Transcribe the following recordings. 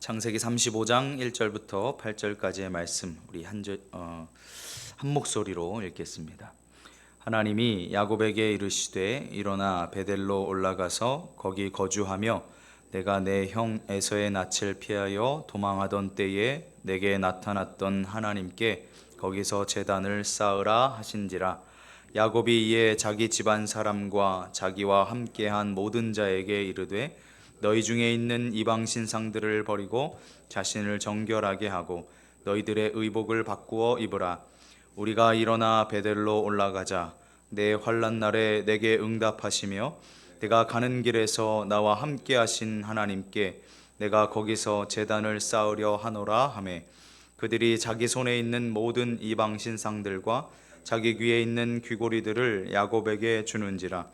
창세기 35장 1절부터 8절까지의 말씀 우리 한, 절, 어, 한 목소리로 읽겠습니다. 하나님이 야곱에게 이르시되 일어나 베델로 올라가서 거기 거주하며 내가 내 형 에서의 낯을 피하여 도망하던 때에 내게 나타났던 하나님께 거기서 제단을 쌓으라 하신지라 야곱이 이에 자기 집안 사람과 자기와 함께한 모든 자에게 이르되 너희 중에 있는 이방 신상들을 버리고 자신을 정결하게 하고 너희들의 의복을 바꾸어 입으라. 우리가 일어나 베델로 올라가자. 내 환란 날에 내게 응답하시며 내가 가는 길에서 나와 함께 하신 하나님께 내가 거기서 제단을 쌓으려 하노라 하매. 그들이 자기 손에 있는 모든 이방 신상들과 자기 귀에 있는 귀고리들을 야곱에게 주는지라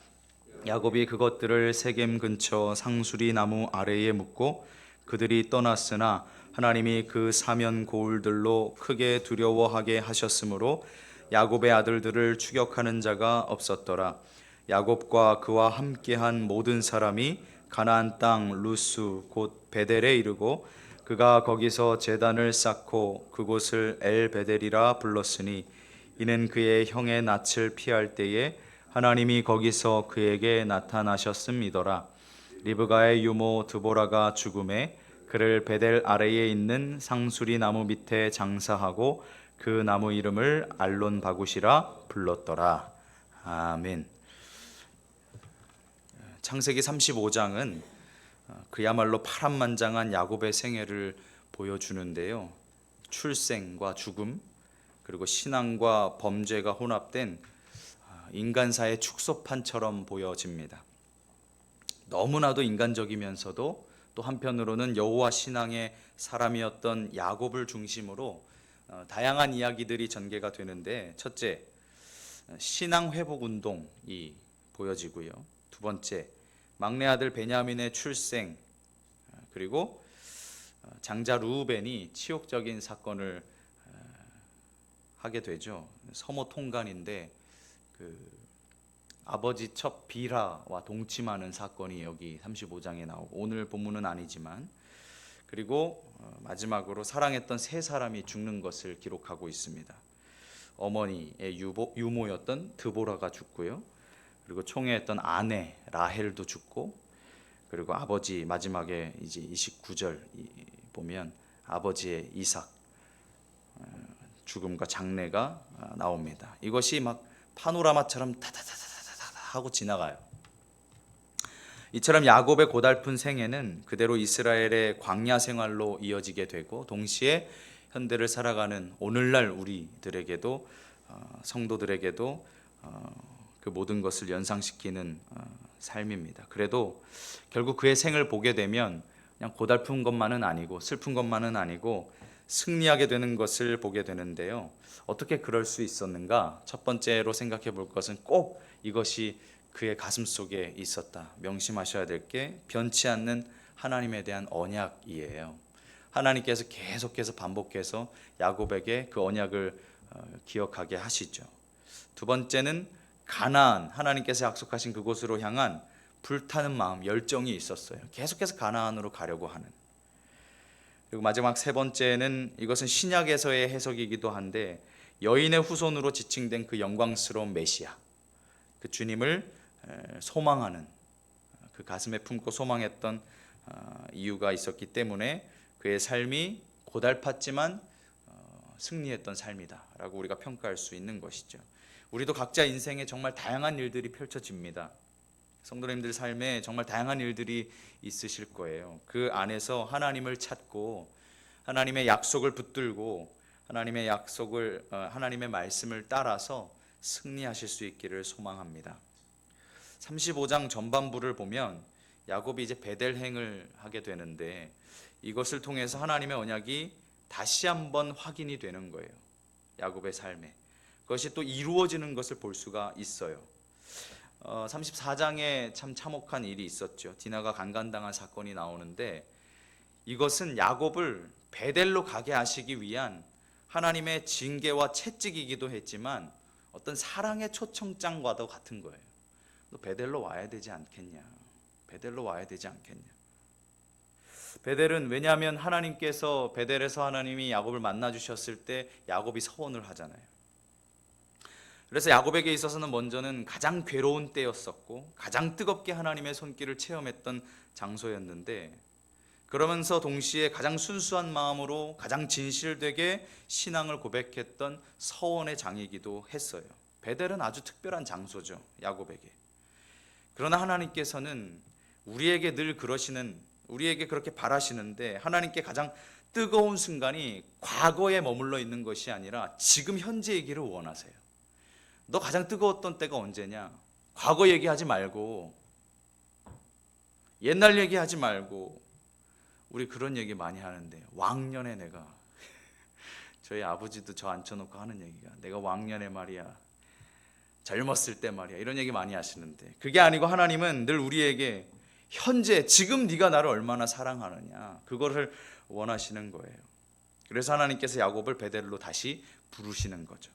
야곱이 그것들을 세겜 근처 상수리 나무 아래에 묻고 그들이 떠났으나 하나님이 그 사면 고울들로 크게 두려워하게 하셨으므로 야곱의 아들들을 추격하는 자가 없었더라. 야곱과 그와 함께한 모든 사람이 가나안 땅 루스 곧 베델에 이르고 그가 거기서 제단을 쌓고 그곳을 엘 베델이라 불렀으니 이는 그의 형의 낯을 피할 때에 하나님이 거기서 그에게 나타나셨음이더라. 리브가의 유모 드보라가 죽음에 그를 베델 아래에 있는 상수리 나무 밑에 장사하고 그 나무 이름을 알론 바굿이라 불렀더라. 아멘. 창세기 35장은 그야말로 파란만장한 야곱의 생애를 보여주는데요. 출생과 죽음 그리고 신앙과 범죄가 혼합된 인간사의 축소판처럼 보여집니다. 너무나도 인간적이면서도 또 한편으로는 여호와 신앙의 사람이었던 야곱을 중심으로 어, 다양한 이야기들이 전개가 되는데 첫째 신앙 회복 운동이 보여지고요. 두 번째 막내 아들 베냐민의 출생 어, 그리고 어, 장자 루벤이 치욕적인 사건을 하게 되죠. 서모 통간인데 그 아버지 첩 비라와 동침하는 사건이 여기 35장에 나오고 오늘 본문은 아니지만 그리고 어, 마지막으로 사랑했던 세 사람이 죽는 것을 기록하고 있습니다. 어머니의 유보, 유모였던 드보라가 죽고요. 그리고 총애했던 아내 라헬도 죽고 그리고 아버지 마지막에 이제 29절 보면 아버지의 이삭 어, 죽음과 장례가 아, 나옵니다. 이것이 막 파노라마처럼 타다다다다다 하고 지나가요. 이처럼 야곱의 고달픈 생애는 그대로 이스라엘의 광야 생활로 이어지게 되고 동시에 현대를 살아가는 오늘날 우리들에게도 어, 성도들에게도 어, 그 모든 것을 연상시키는 어, 삶입니다. 그래도 결국 그의 생을 보게 되면 그냥 고달픈 것만은 아니고 슬픈 것만은 아니고 승리하게 되는 것을 보게 되는데요. 어떻게 그럴 수 있었는가? 첫 번째로 생각해 볼 것은 꼭 이것이 그의 가슴 속에 있었다. 명심하셔야 될 게 변치 않는 하나님에 대한 언약이에요. 하나님께서 계속해서 반복해서 야곱에게 그 언약을 어, 기억하게 하시죠. 두 번째는 가나안 하나님께서 약속하신 그곳으로 향한 불타는 마음 열정이 있었어요. 계속해서 가나안으로 가려고 하는. 그리고 마지막 세 번째는 이것은 신약에서의 해석이기도 한데 여인의 후손으로 지칭된 그 영광스러운 메시아 그 주님을 소망하는 그 가슴에 품고 소망했던 어, 이유가 있었기 때문에 그의 삶이 고달팠지만 어, 승리했던 삶이다라고 우리가 평가할 수 있는 것이죠. 우리도 각자 인생에 정말 다양한 일들이 펼쳐집니다. 성도님들 삶에 정말 다양한 일들이 있으실 거예요. 그 안에서 하나님을 찾고 하나님의 약속을 붙들고 하나님의 약속을 어, 하나님의 말씀을 따라서 승리하실 수 있기를 소망합니다. 35장 전반부를 보면 야곱이 이제 베델행을 하게 되는데 이것을 통해서 하나님의 언약이 다시 한번 확인이 되는 거예요. 야곱의 삶에. 그것이 또 이루어지는 것을 볼 수가 있어요. 어, 34장에 참 참혹한 일이 있었죠. 디나가 강간당한 사건이 나오는데 이것은 야곱을 베델로 가게 하시기 위한 하나님의 징계와 채찍이기도 했지만 어떤 사랑의 초청장과도 같은 거예요. 너 베델로 와야 되지 않겠냐? 베델로 와야 되지 않겠냐? 베델은 왜냐하면 하나님께서 베델에서 하나님이 야곱을 만나 주셨을 때 야곱이 서원을 하잖아요. 그래서 야곱에게 있어서는 먼저는 가장 괴로운 때였었고 가장 뜨겁게 하나님의 손길을 체험했던 장소였는데 그러면서 동시에 가장 순수한 마음으로 가장 진실되게 신앙을 고백했던 서원의 장이기도 했어요. 베델은 아주 특별한 장소죠. 야곱에게. 그러나 하나님께서는 우리에게 늘 그러시는 우리에게 그렇게 바라시는데 하나님께 가장 뜨거운 순간이 과거에 머물러 있는 것이 아니라 지금 현재 얘기를 원하세요. 너 가장 뜨거웠던 때가 언제냐? 과거 얘기하지 말고 옛날 얘기하지 말고 우리 그런 얘기 많이 하는데 왕년에 내가 저희 아버지도 저 앉혀놓고 하는 얘기가 내가 왕년에 말이야 젊었을 때 말이야 이런 얘기 많이 하시는데 그게 아니고 하나님은 늘 우리에게 현재 지금 네가 나를 얼마나 사랑하느냐 그거를 원하시는 거예요. 그래서 하나님께서 야곱을 베델로 다시 부르시는 거죠.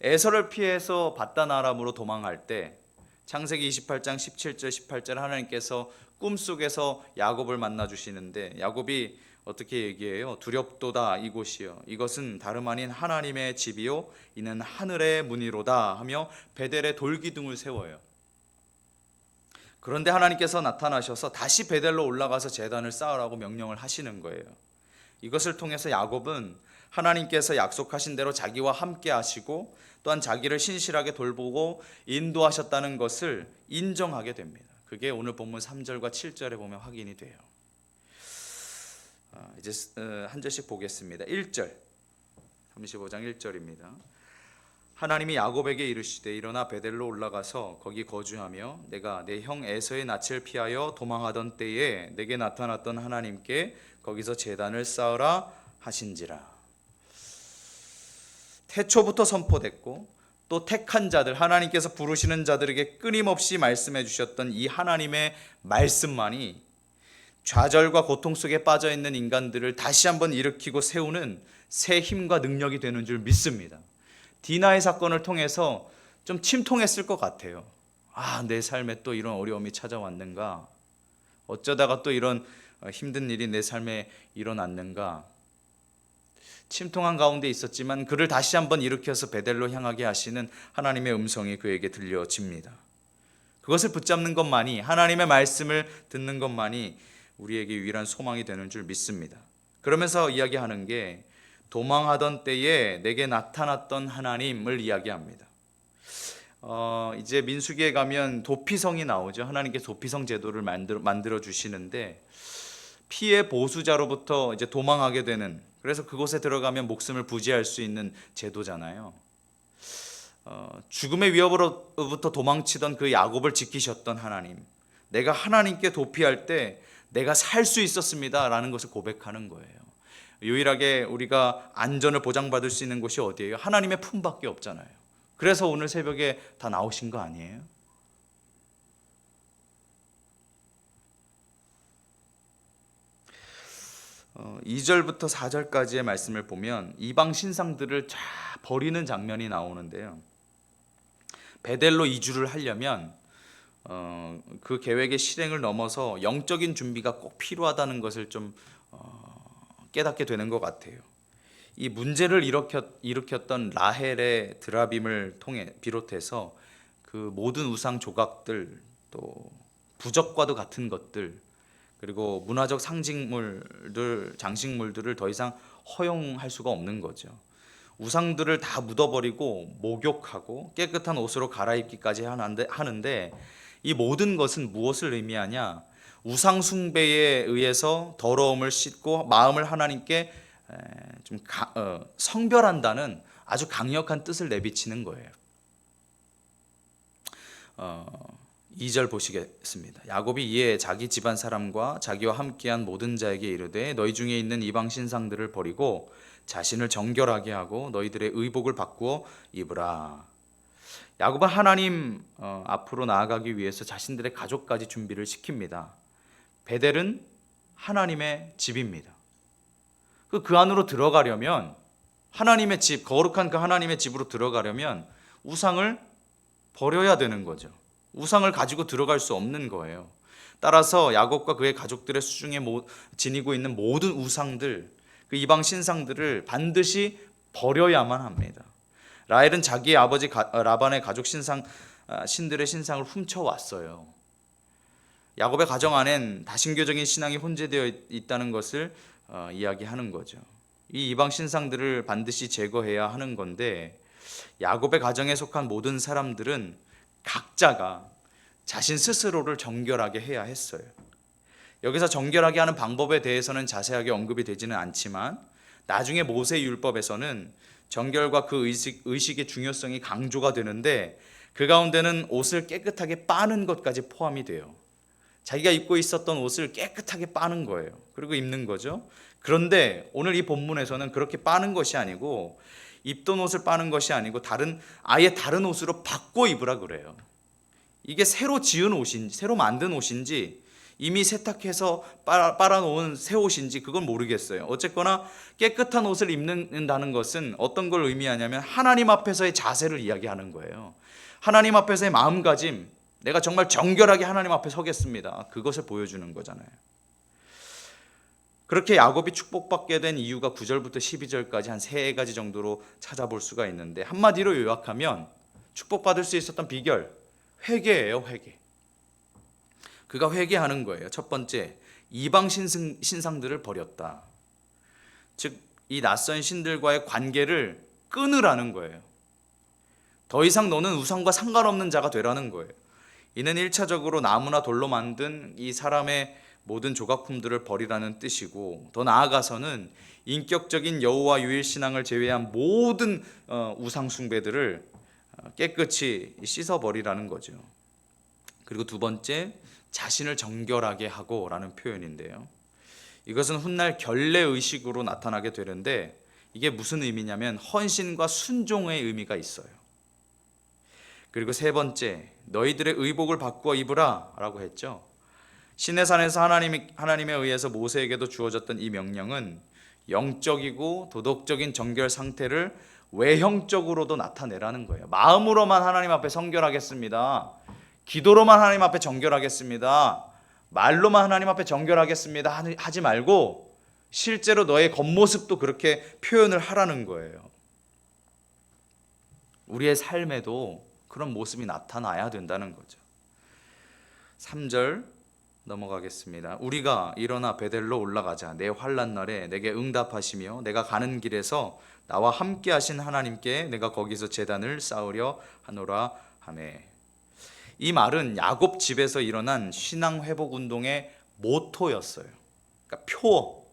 에서를 피해서 바단 아람으로 도망할 때 창세기 28장 17절 18절 하나님께서 꿈속에서 야곱을 만나 주시는데 야곱이 어떻게 얘기해요? 두렵도다 이곳이요 이것은 다름 아닌 하나님의 집이요 이는 하늘의 문이로다 하며 베델에 돌기둥을 세워요. 그런데 하나님께서 나타나셔서 다시 베델로 올라가서 제단을 쌓으라고 명령을 하시는 거예요. 이것을 통해서 야곱은 하나님께서 약속하신 대로 자기와 함께 하시고 또한 자기를 신실하게 돌보고 인도하셨다는 것을 인정하게 됩니다. 그게 오늘 본문 3절과 7절에 보면 확인이 돼요. 아, 이제 어, 한 절씩 보겠습니다. 1절. 35장 1절입니다. 하나님이 야곱에게 이르시되 일어나 베델로 올라가서 거기 거주하며 내가 내 형 에서의 낯을 피하여 도망하던 때에 내게 나타났던 하나님께 거기서 제단을 쌓으라 하신지라. 태초부터 선포됐고 또 택한 자들 하나님께서 부르시는 자들에게 끊임없이 말씀해 주셨던 이 하나님의 말씀만이 좌절과 고통 속에 빠져 있는 인간들을 다시 한번 일으키고 세우는 새 힘과 능력이 되는 줄 믿습니다. 디나의 사건을 통해서 좀 침통했을 것 같아요. 아, 내 삶에 또 이런 어려움이 찾아왔는가? 어쩌다가 또 이런 어, 힘든 일이 내 삶에 일어났는가? 침통한 가운데 있었지만 그를 다시 한번 일으켜서 베델로 향하게 하시는 하나님의 음성이 그에게 들려집니다. 그것을 붙잡는 것만이 하나님의 말씀을 듣는 것만이 우리에게 유일한 소망이 되는 줄 믿습니다. 그러면서 이야기하는 게 도망하던 때에 내게 나타났던 하나님을 이야기합니다. 어, 이제 민수기에 가면 도피성이 나오죠. 하나님께 도피성 제도를 만들어, 만들어 주시는데 피해 보수자로부터 이제 도망하게 되는 그래서 그곳에 들어가면 목숨을 부지할 수 있는 제도잖아요. 어, 죽음의 위협으로부터 도망치던 그 야곱을 지키셨던 하나님. 내가 하나님께 도피할 때 내가 살 수 있었습니다라는 것을 고백하는 거예요. 유일하게 우리가 안전을 보장받을 수 있는 곳이 어디예요? 하나님의 품밖에 없잖아요. 그래서 오늘 새벽에 다 나오신 거 아니에요? 2절부터 4절까지의 말씀을 보면 이방 신상들을 쫙 버리는 장면이 나오는데요. 베델로 이주를 하려면 어, 그 계획의 실행을 넘어서 영적인 준비가 꼭 필요하다는 것을 좀 어, 깨닫게 되는 것 같아요. 이 문제를 일으켰, 일으켰던 라헬의 드라빔을 통해 비롯해서 그 모든 우상 조각들 또 부적과도 같은 것들 그리고 문화적 상징물들 장식물들을 더 이상 허용할 수가 없는 거죠. 우상들을 다 묻어버리고 목욕하고 깨끗한 옷으로 갈아입기까지 하는데, 이 모든 것은 무엇을 의미하냐? 우상 숭배에 의해서 더러움을 씻고 마음을 하나님께 좀 가, 어, 성별한다는 아주 강력한 뜻을 내비치는 거예요. 어, 2절 보시겠습니다. 야곱이 이에 자기 집안 사람과 자기와 함께한 모든 자에게 이르되 너희 중에 있는 이방 신상들을 버리고 자신을 정결하게 하고 너희들의 의복을 바꾸어 입으라. 야곱은 하나님 어, 앞으로 나아가기 위해서 자신들의 가족까지 준비를 시킵니다. 베델은 하나님의 집입니다. 그, 그 안으로 들어가려면 하나님의 집, 거룩한 그 하나님의 집으로 들어가려면 우상을 버려야 되는 거죠. 우상을 가지고 들어갈 수 없는 거예요. 따라서 야곱과 그의 가족들의 수중에 모- 지니고 있는 모든 우상들, 그 이방 신상들을 반드시 버려야만 합니다. 라헬은 자기의 아버지 가- 어, 라반의 가족 신상 아, 신들의 신상을 훔쳐 왔어요. 야곱의 가정 안엔 다신교적인 신앙이 혼재되어 있- 있다는 것을 어, 이야기하는 거죠. 이 이방 신상들을 반드시 제거해야 하는 건데 야곱의 가정에 속한 모든 사람들은 각자가 자신 스스로를 정결하게 해야 했어요. 여기서 정결하게 하는 방법에 대해서는 자세하게 언급이 되지는 않지만 나중에 모세 율법에서는 정결과 그 의식, 의식의 중요성이 강조가 되는데 그 가운데는 옷을 깨끗하게 빠는 것까지 포함이 돼요. 자기가 입고 있었던 옷을 깨끗하게 빠는 거예요. 그리고 입는 거죠. 그런데 오늘 이 본문에서는 그렇게 빠는 것이 아니고 입던 옷을 빠는 것이 아니고 다른 아예 다른 옷으로 바꿔 입으라 그래요. 이게 새로 지은 옷인지 새로 만든 옷인지 이미 세탁해서 빨아, 빨아놓은 새 옷인지 그건 모르겠어요. 어쨌거나 깨끗한 옷을 입는다는 것은 어떤 걸 의미하냐면 하나님 앞에서의 자세를 이야기하는 거예요. 하나님 앞에서의 마음가짐, 내가 정말 정결하게 하나님 앞에 서겠습니다. 그것을 보여주는 거잖아요. 그렇게 야곱이 축복받게 된 이유가 9절부터 12절까지 한 세 가지 정도로 찾아볼 수가 있는데 한마디로 요약하면 축복받을 수 있었던 비결 회개예요, 회개. 그가 회개하는 거예요. 첫 번째, 이방 신상, 신상들을 버렸다. 즉, 이 낯선 신들과의 관계를 끊으라는 거예요. 더 이상 너는 우상과 상관없는 자가 되라는 거예요. 이는 1차적으로 나무나 돌로 만든 이 사람의 모든 조각품들을 버리라는 뜻이고 더 나아가서는 인격적인 여호와 유일 신앙을 제외한 모든 어, 우상 숭배들을 어, 깨끗이 씻어 버리라는 거죠. 그리고 두 번째 자신을 정결하게 하고라는 표현인데요. 이것은 훗날 결례 의식으로 나타나게 되는데 이게 무슨 의미냐면 헌신과 순종의 의미가 있어요. 그리고 세 번째 너희들의 의복을 바꾸어 입으라라고 했죠. 신의 산에서 하나님이 하나님에 의해서 모세에게도 주어졌던 이 명령은 영적이고 도덕적인 정결 상태를 외형적으로도 나타내라는 거예요. 마음으로만 하나님 앞에 성결하겠습니다. 기도로만 하나님 앞에 정결하겠습니다. 말로만 하나님 앞에 정결하겠습니다. 하지 말고 실제로 너의 겉모습도 그렇게 표현을 하라는 거예요. 우리의 삶에도 그런 모습이 나타나야 된다는 거죠. 3절 넘어가겠습니다. 우리가 일어나 베델로 올라가자. 내 환란 날에 내게 응답하시며 내가 가는 길에서 나와 함께 하신 하나님께 내가 거기서 제단을 쌓으려 하노라 하매. 이 말은 야곱 집에서 일어난 신앙 회복 운동의 모토였어요. 그러니까 표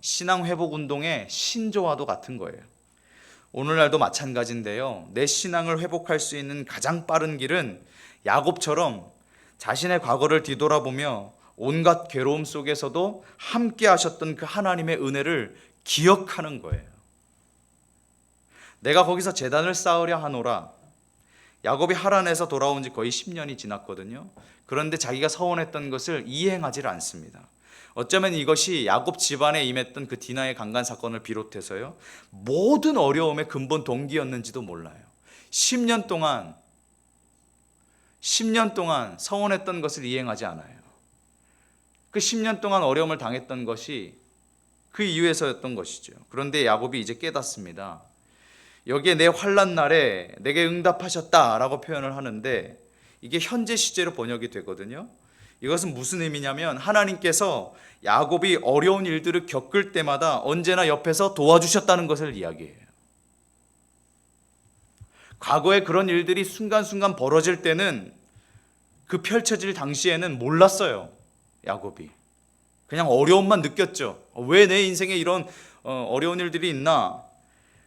신앙 회복 운동의 신조와도 같은 거예요. 오늘날도 마찬가지인데요. 내 신앙을 회복할 수 있는 가장 빠른 길은 야곱처럼 자신의 과거를 뒤돌아보며 온갖 괴로움 속에서도 함께 하셨던 그 하나님의 은혜를 기억하는 거예요. 내가 거기서 재단을 쌓으려 하노라. 야곱이 하란에서 돌아온 지 거의 10년이 지났거든요. 그런데 자기가 서원했던 것을 이행하지 않습니다. 어쩌면 이것이 야곱 집안에 임했던 그 디나의 강간 사건을 비롯해서요. 모든 어려움의 근본 동기였는지도 몰라요. 10년 동안 10년 동안 서원했던 것을 이행하지 않아요. 그 10년 동안 어려움을 당했던 것이 그 이유에서였던 것이죠. 그런데 야곱이 이제 깨닫습니다. 여기에 내 환란 날에 내게 응답하셨다라고 표현을 하는데 이게 현재 시제로 번역이 되거든요. 이것은 무슨 의미냐면 하나님께서 야곱이 어려운 일들을 겪을 때마다 언제나 옆에서 도와주셨다는 것을 이야기해요. 과거에 그런 일들이 순간순간 벌어질 때는 그 펼쳐질 당시에는 몰랐어요. 야곱이. 그냥 어려움만 느꼈죠. 왜 내 인생에 이런 어, 어려운 일들이 있나?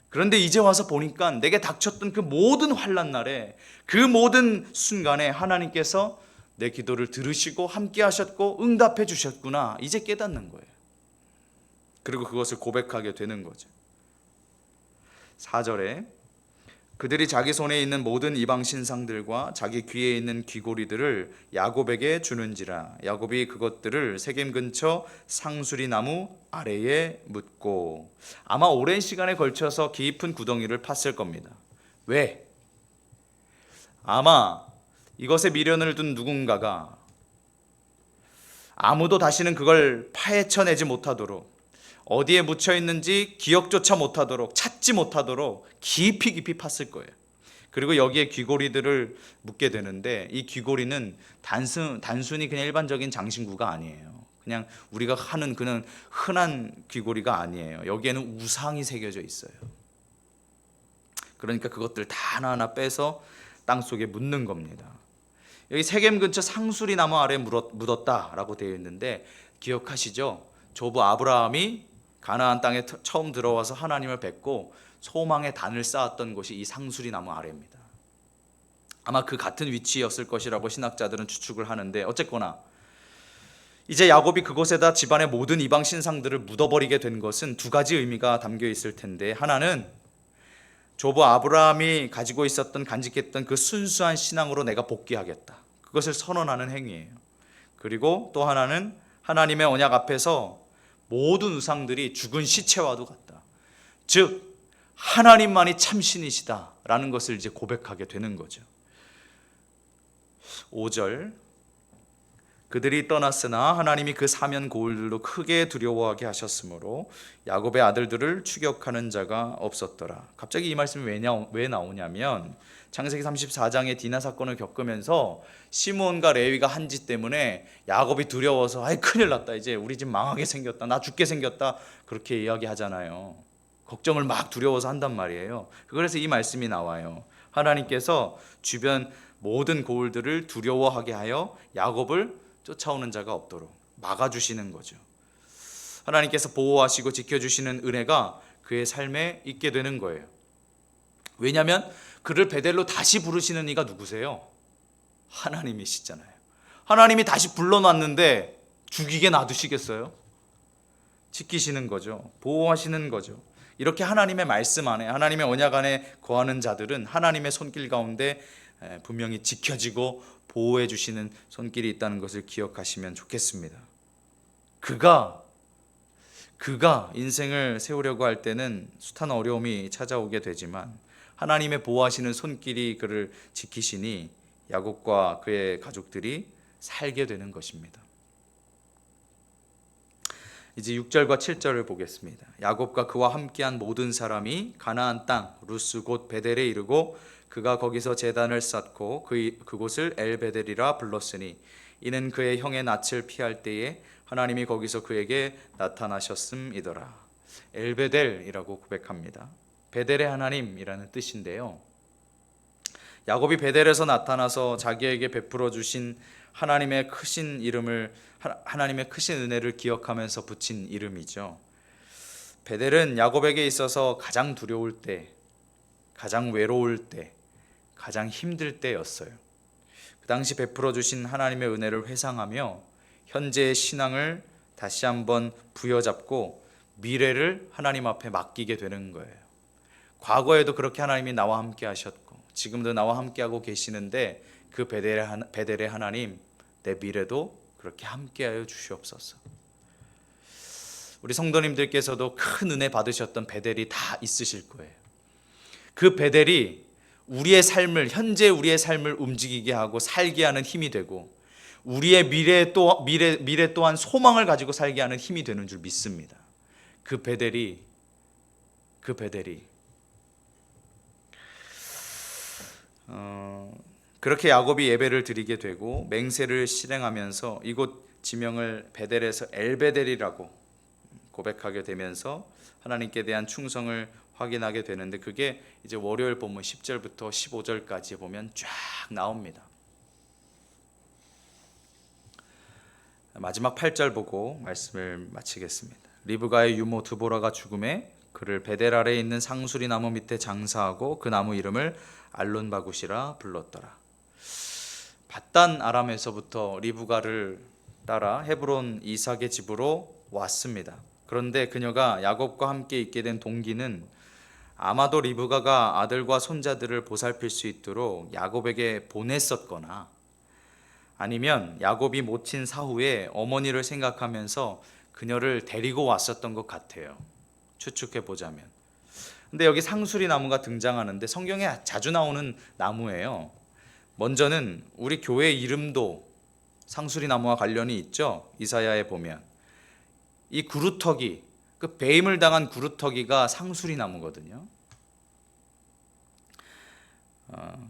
그런데 이제 와서 보니까 내게 닥쳤던 그 모든 환란 날에 그 모든 순간에 하나님께서 내 기도를 들으시고 함께 하셨고 응답해 주셨구나. 이제 깨닫는 거예요. 그리고 그것을 고백하게 되는 거죠. 4절에 그들이 자기 손에 있는 모든 이방 신상들과 자기 귀에 있는 귀고리들을 야곱에게 주는지라 야곱이 그것들을 세겜 근처 상수리 나무 아래에 묻고 아마 오랜 시간에 걸쳐서 깊은 구덩이를 팠을 겁니다. 왜? 아마 이것에 미련을 둔 누군가가 아무도 다시는 그걸 파헤쳐내지 못하도록 어디에 묻혀 있는지 기억조차 못하도록 찾지 못하도록 깊이 깊이 팠을 거예요. 그리고 여기에 귀고리들을 묻게 되는데 이 귀고리는 단순 단순히 그냥 일반적인 장신구가 아니에요. 그냥 우리가 하는 그는 흔한 귀고리가 아니에요. 여기에는 우상이 새겨져 있어요. 그러니까 그것들 다 하나하나 빼서 땅 속에 묻는 겁니다. 여기 세겜 근처 상수리 나무 아래 묻었다라고 되어 있는데 기억하시죠? 조부 아브라함이 가나안 땅에 터- 처음 들어와서 하나님을 뵙고 소망의 단을 쌓았던 곳이 이 상수리 나무 아래입니다. 아마 그 같은 위치였을 것이라고 신학자들은 추측을 하는데 어쨌거나 이제 야곱이 그곳에다 집안의 모든 이방 신상들을 묻어버리게 된 것은 두 가지 의미가 담겨 있을 텐데 하나는 조부 아브라함이 가지고 있었던 간직했던 그 순수한 신앙으로 내가 복귀하겠다. 그것을 선언하는 행위예요. 그리고 또 하나는 하나님의 언약 앞에서 모든 우상들이 죽은 시체와도 같다. 즉 하나님만이 참신이시다라는 것을 이제 고백하게 되는 거죠. 5절 그들이 떠났으나 하나님이 그 사면 고울들로 크게 두려워하게 하셨으므로 야곱의 아들들을 추격하는 자가 없었더라. 갑자기 이 말씀이 왜, 냐, 왜 나오냐면 창세기 34장의 디나 사건을 겪으면서 시몬과 레위가 한 짓 때문에 야곱이 두려워서 아이 큰일 났다 이제 우리 집 망하게 생겼다 나 죽게 생겼다 그렇게 이야기하잖아요. 걱정을 막 두려워서 한단 말이에요. 그래서 이 말씀이 나와요. 하나님께서 주변 모든 고울들을 두려워하게 하여 야곱을 쫓아오는 자가 없도록 막아주시는 거죠. 하나님께서 보호하시고 지켜주시는 은혜가 그의 삶에 있게 되는 거예요. 왜냐하면 그를 베델로 다시 부르시는 이가 누구세요? 하나님이시잖아요. 하나님이 다시 불러놨는데 죽이게 놔두시겠어요? 지키시는 거죠. 보호하시는 거죠. 이렇게 하나님의 말씀 안에 하나님의 언약 안에 거하는 자들은 하나님의 손길 가운데 에, 분명히 지켜지고 보호해 주시는 손길이 있다는 것을 기억하시면 좋겠습니다. 그가 그가 인생을 세우려고 할 때는 숱한 어려움이 찾아오게 되지만 하나님의 보호하시는 손길이 그를 지키시니 야곱과 그의 가족들이 살게 되는 것입니다. 이제 6절과 7절을 보겠습니다. 야곱과 그와 함께한 모든 사람이 가나안 땅 루스 곧 베델에 이르고 그가 거기서 제단을 쌓고 그 그곳을 엘베델이라 불렀으니 이는 그의 형의 낯을 피할 때에 하나님이 거기서 그에게 나타나셨음이더라. 엘베델이라고 고백합니다. 베델의 하나님이라는 뜻인데요. 야곱이 베델에서 나타나서 자기에게 베풀어 주신 하나님의 크신 이름을 하나님의 크신 은혜를 기억하면서 붙인 이름이죠. 베델은 야곱에게 있어서 가장 두려울 때, 가장 외로울 때, 가장 힘들 때였어요. 그 당시 베풀어 주신 하나님의 은혜를 회상하며 현재의 신앙을 다시 한번 부여잡고 미래를 하나님 앞에 맡기게 되는 거예요. 과거에도 그렇게 하나님이 나와 함께 하셨고 지금도 나와 함께 하고 계시는데 그 베델의, 하나, 베델의 하나님 내 미래도 그렇게 함께하여 주시옵소서. 우리 성도님들께서도 큰 은혜 받으셨던 베델이 다 있으실 거예요. 그 베델이 우리의 삶을 현재 우리의 삶을 움직이게 하고 살게 하는 힘이 되고 우리의 미래 또 미래 미래 또한 소망을 가지고 살게 하는 힘이 되는 줄 믿습니다. 그 베델이 그 베델이 어, 그렇게 야곱이 예배를 드리게 되고 맹세를 실행하면서 이곳 지명을 베델에서 엘베델이라고 고백하게 되면서 하나님께 대한 충성을 확인하게 되는데 그게 이제 월요일 본문 10절부터 15절까지 보면 쫙 나옵니다. 마지막 8절 보고 말씀을 마치겠습니다. 리브가의 유모 드보라가 죽음에 그를 베델 아래에 있는 상수리 나무 밑에 장사하고 그 나무 이름을 알론바굿이라 불렀더라. 바단 아람에서부터 리브가를 따라 헤브론 이삭의 집으로 왔습니다. 그런데 그녀가 야곱과 함께 있게 된 동기는 아마도 리브가가 아들과 손자들을 보살필 수 있도록 야곱에게 보냈었거나 아니면 야곱이 모친 사후에 어머니를 생각하면서 그녀를 데리고 왔었던 것 같아요. 추측해 보자면. 근데 여기 상수리 나무가 등장하는데 성경에 자주 나오는 나무예요. 먼저는 우리 교회 이름도 상수리 나무와 관련이 있죠. 이사야에 보면 이 구루터기 그 배임을 당한 구루터기가 상수리 나무거든요. 어,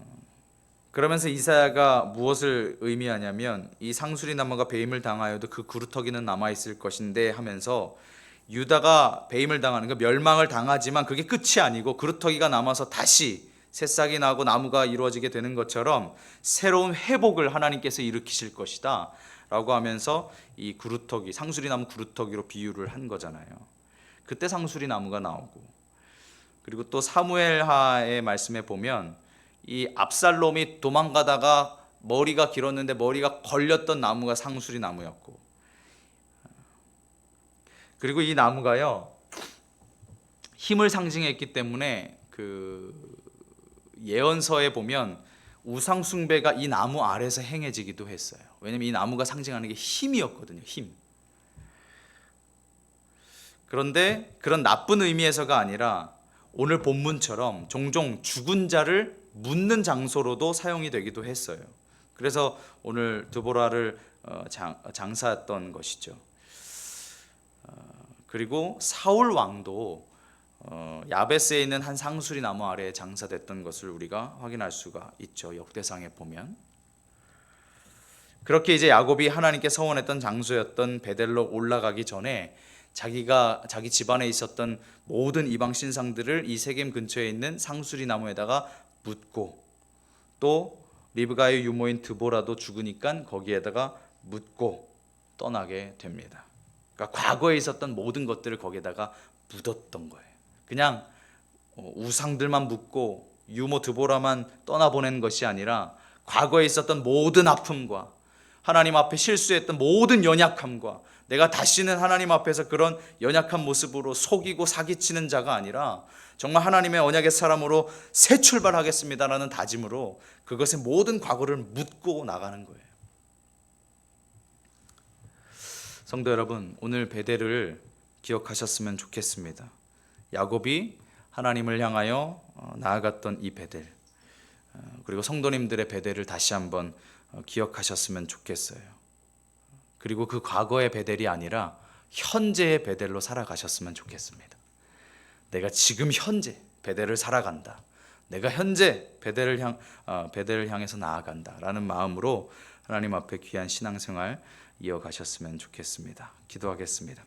그러면서 이사야가 무엇을 의미하냐면 이 상수리 나무가 배임을 당하여도 그 구루터기는 남아 있을 것인데 하면서 유다가 배임을 당하는 그 멸망을 당하지만 그게 끝이 아니고 구루터기가 남아서 다시 새싹이 나고 나무가 이루어지게 되는 것처럼 새로운 회복을 하나님께서 일으키실 것이다. 라고 하면서 이 구루터기, 상수리 나무 구루터기로 비유를 한 거잖아요. 그때 상수리 나무가 나오고 그리고 또 사무엘하의 말씀에 보면 이 압살롬이 도망가다가 머리가 길었는데 머리가 걸렸던 나무가 상수리 나무였고 그리고 이 나무가요 힘을 상징했기 때문에 그 예언서에 보면 우상 숭배가 이 나무 아래서 행해지기도 했어요. 왜냐면 이 나무가 상징하는 게 힘이었거든요. 힘. 그런데 그런 나쁜 의미에서가 아니라 오늘 본문처럼 종종 죽은 자를 묻는 장소로도 사용이 되기도 했어요. 그래서 오늘 드보라를 어, 장, 장사했던 것이죠. 어, 그리고 사울 왕도 어, 야베스에 있는 한 상수리 나무 아래에 장사됐던 것을 우리가 확인할 수가 있죠. 역대상에 보면 그렇게 이제 야곱이 하나님께 서원했던 장소였던 베델로 올라가기 전에 자기가 자기 집안에 있었던 모든 이방 신상들을 이 세겜 근처에 있는 상수리 나무에다가 묻고 또 리브가의 유모인 드보라도 죽으니까 거기에다가 묻고 떠나게 됩니다. 그러니까 과거에 있었던 모든 것들을 거기에다가 묻었던 거예요. 그냥 어, 우상들만 묻고 유모 드보라만 떠나보낸 것이 아니라 과거에 있었던 모든 아픔과 하나님 앞에 실수했던 모든 연약함과 내가 다시는 하나님 앞에서 그런 연약한 모습으로 속이고 사기치는 자가 아니라 정말 하나님의 언약의 사람으로 새 출발하겠습니다라는 다짐으로 그것의 모든 과거를 묻고 나가는 거예요. 성도 여러분, 오늘 베델을 기억하셨으면 좋겠습니다. 야곱이 하나님을 향하여 어, 나아갔던 이 베델 어, 그리고 성도님들의 베델을 다시 한번 어, 기억하셨으면 좋겠어요. 그리고 그 과거의 베델이 아니라 현재의 베델로 살아가셨으면 좋겠습니다. 내가 지금 현재 베델을 살아간다. 내가 현재 베델을 향 어, 베델을 향해서 나아간다라는 마음으로 하나님 앞에 귀한 신앙생활 이어가셨으면 좋겠습니다. 기도하겠습니다.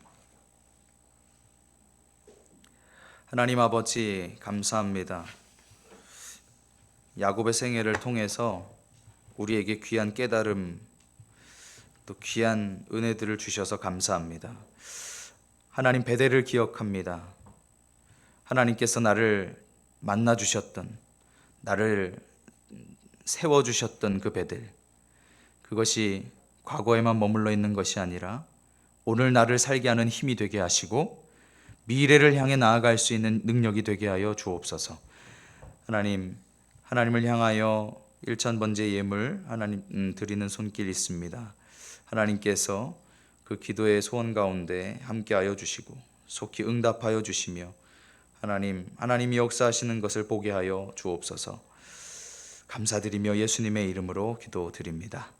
하나님 아버지 감사합니다. 야곱의 생애를 통해서 우리에게 귀한 깨달음 또 귀한 은혜들을 주셔서 감사합니다. 하나님 베델을 기억합니다. 하나님께서 나를 만나 주셨던 나를 세워 주셨던 그 베델 그것이 과거에만 머물러 있는 것이 아니라 오늘 나를 살게 하는 힘이 되게 하시고 미래를 향해 나아갈 수 있는 능력이 되게 하여 주옵소서. 하나님, 하나님을 향하여 일천 번째 예물 하나님 음, 드리는 손길 있습니다. 하나님께서 그 기도의 소원 가운데 함께하여 주시고 속히 응답하여 주시며 하나님, 하나님이 역사하시는 것을 보게 하여 주옵소서. 감사드리며 예수님의 이름으로 기도드립니다.